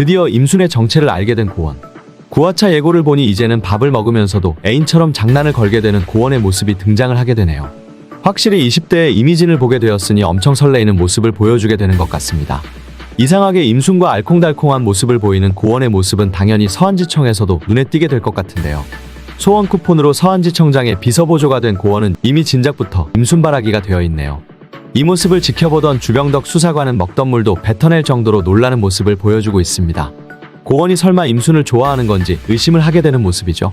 드디어 임순의 정체를 알게 된 고원. 구화차 예고를 보니 이제는 밥을 먹으면서도 애인처럼 장난을 걸게 되는 고원의 모습이 등장을 하게 되네요. 확실히 20대의 이미진을 보게 되었으니 엄청 설레이는 모습을 보여주게 되는 것 같습니다. 이상하게 임순과 알콩달콩한 모습을 보이는 고원의 모습은 당연히 서한지청에서도 눈에 띄게 될 것 같은데요. 소원 쿠폰으로 서한지청장의 비서보조가 된 고원은 이미 진작부터 임순바라기가 되어 있네요. 이 모습을 지켜보던 주병덕 수사관은 먹던 물도 뱉어낼 정도로 놀라는 모습을 보여주고 있습니다. 고원이 설마 임순을 좋아하는 건지 의심을 하게 되는 모습이죠.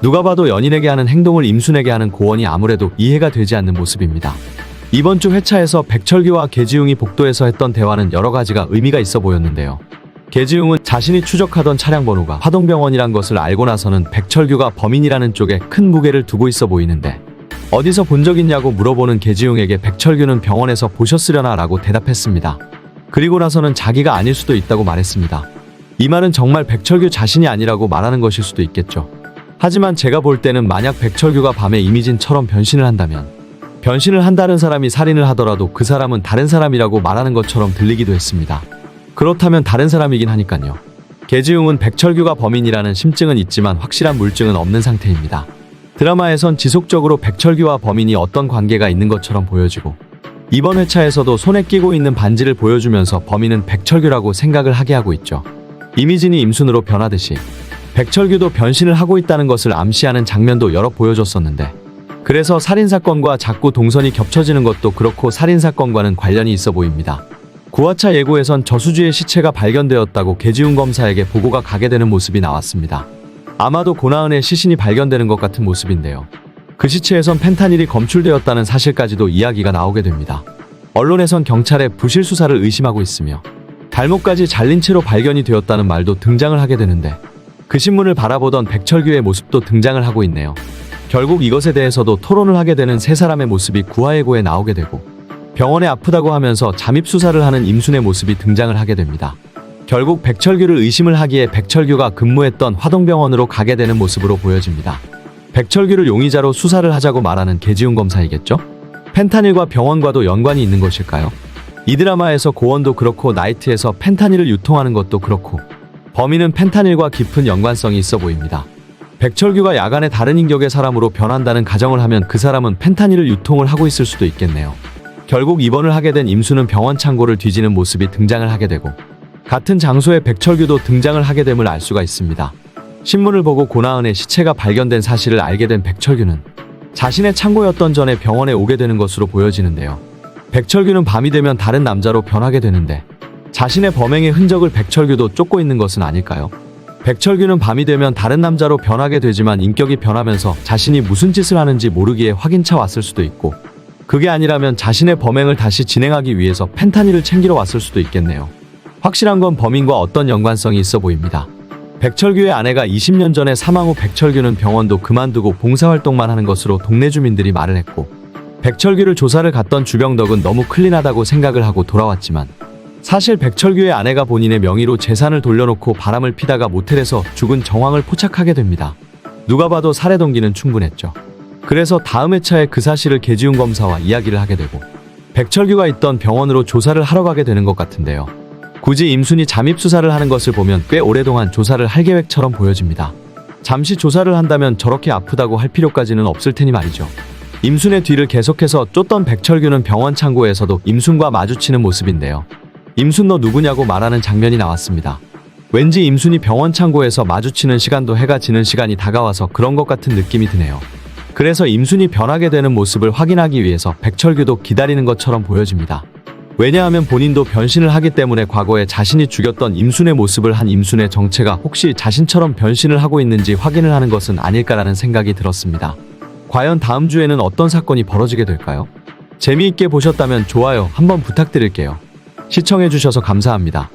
누가 봐도 연인에게 하는 행동을 임순에게 하는 고원이 아무래도 이해가 되지 않는 모습입니다. 이번 주 회차에서 백철규와 계지웅이 복도에서 했던 대화는 여러 가지가 의미가 있어 보였는데요. 계지웅은 자신이 추적하던 차량 번호가 화동병원이란 것을 알고 나서는 백철규가 범인이라는 쪽에 큰 무게를 두고 있어 보이는데 어디서 본 적 있냐고 물어보는 계지웅에게 백철규는 병원에서 보셨으려나 라고 대답했습니다. 그리고 나서는 자기가 아닐 수도 있다고 말했습니다. 이 말은 정말 백철규 자신이 아니라고 말하는 것일 수도 있겠죠. 하지만 제가 볼 때는 만약 백철규가 밤에 이미진처럼 변신을 한다면 변신을 한다는 사람이 살인을 하더라도 그 사람은 다른 사람이라고 말하는 것처럼 들리기도 했습니다. 그렇다면 다른 사람이긴 하니까요. 계지웅은 백철규가 범인이라는 심증은 있지만 확실한 물증은 없는 상태입니다. 드라마에선 지속적으로 백철규와 범인이 어떤 관계가 있는 것처럼 보여지고 이번 회차에서도 손에 끼고 있는 반지를 보여주면서 범인은 백철규라고 생각을 하게 하고 있죠. 이미진이 임순으로 변하듯이 백철규도 변신을 하고 있다는 것을 암시하는 장면도 여러 보여줬었는데 그래서 살인사건과 자꾸 동선이 겹쳐지는 것도 그렇고 살인사건과는 관련이 있어 보입니다. 구화차 예고에선 저수지의 시체가 발견되었다고 계지훈 검사에게 보고가 가게 되는 모습이 나왔습니다. 아마도 고나은의 시신이 발견되는 것 같은 모습인데요. 그 시체에선 펜타닐이 검출되었다는 사실까지도 이야기가 나오게 됩니다. 언론에선 경찰의 부실 수사를 의심하고 있으며 달목까지 잘린 채로 발견이 되었다는 말도 등장을 하게 되는데 그 신문을 바라보던 백철규의 모습도 등장을 하고 있네요. 결국 이것에 대해서도 토론을 하게 되는 세 사람의 모습이 구화예고에 나오게 되고 병원에 아프다고 하면서 잠입 수사를 하는 임순의 모습이 등장을 하게 됩니다. 결국 백철규를 의심을 하기에 백철규가 근무했던 화동병원으로 가게 되는 모습으로 보여집니다. 백철규를 용의자로 수사를 하자고 말하는 계지훈 검사이겠죠? 펜타닐과 병원과도 연관이 있는 것일까요? 이 드라마에서 고원도 그렇고 나이트에서 펜타닐을 유통하는 것도 그렇고 범인은 펜타닐과 깊은 연관성이 있어 보입니다. 백철규가 야간에 다른 인격의 사람으로 변한다는 가정을 하면 그 사람은 펜타닐을 유통을 하고 있을 수도 있겠네요. 결국 입원을 하게 된 임수는 병원 창고를 뒤지는 모습이 등장을 하게 되고 같은 장소에 백철규도 등장을 하게 됨을 알 수가 있습니다. 신문을 보고 고나은의 시체가 발견된 사실을 알게 된 백철규는 자신의 창고였던 전에 병원에 오게 되는 것으로 보여지는데요. 백철규는 밤이 되면 다른 남자로 변하게 되는데 자신의 범행의 흔적을 백철규도 쫓고 있는 것은 아닐까요? 백철규는 밤이 되면 다른 남자로 변하게 되지만 인격이 변하면서 자신이 무슨 짓을 하는지 모르기에 확인차 왔을 수도 있고 그게 아니라면 자신의 범행을 다시 진행하기 위해서 펜타닐을 챙기러 왔을 수도 있겠네요. 확실한 건 범인과 어떤 연관성이 있어 보입니다. 백철규의 아내가 20년 전에 사망 후 백철규는 병원도 그만두고 봉사활동만 하는 것으로 동네 주민들이 말을 했고 백철규를 조사를 갔던 주병덕은 너무 클린하다고 생각을 하고 돌아왔지만 사실 백철규의 아내가 본인의 명의로 재산을 돌려놓고 바람을 피다가 모텔에서 죽은 정황을 포착하게 됩니다. 누가 봐도 살해 동기는 충분했죠. 그래서 다음 회차에 그 사실을 계지훈 검사와 이야기를 하게 되고 백철규가 있던 병원으로 조사를 하러 가게 되는 것 같은데요. 굳이 임순이 잠입 수사를 하는 것을 보면 꽤 오랫동안 조사를 할 계획처럼 보여집니다. 잠시 조사를 한다면 저렇게 아프다고 할 필요까지는 없을 테니 말이죠. 임순의 뒤를 계속해서 쫓던 백철규는 병원 창고에서도 임순과 마주치는 모습인데요. 임순 너 누구냐고 말하는 장면이 나왔습니다. 왠지 임순이 병원 창고에서 마주치는 시간도 해가 지는 시간이 다가와서 그런 것 같은 느낌이 드네요. 그래서 임순이 변하게 되는 모습을 확인하기 위해서 백철규도 기다리는 것처럼 보여집니다. 왜냐하면 본인도 변신을 하기 때문에 과거에 자신이 죽였던 임순의 모습을 한 임순의 정체가 혹시 자신처럼 변신을 하고 있는지 확인을 하는 것은 아닐까라는 생각이 들었습니다. 과연 다음 주에는 어떤 사건이 벌어지게 될까요? 재미있게 보셨다면 좋아요 한번 부탁드릴게요. 시청해주셔서 감사합니다.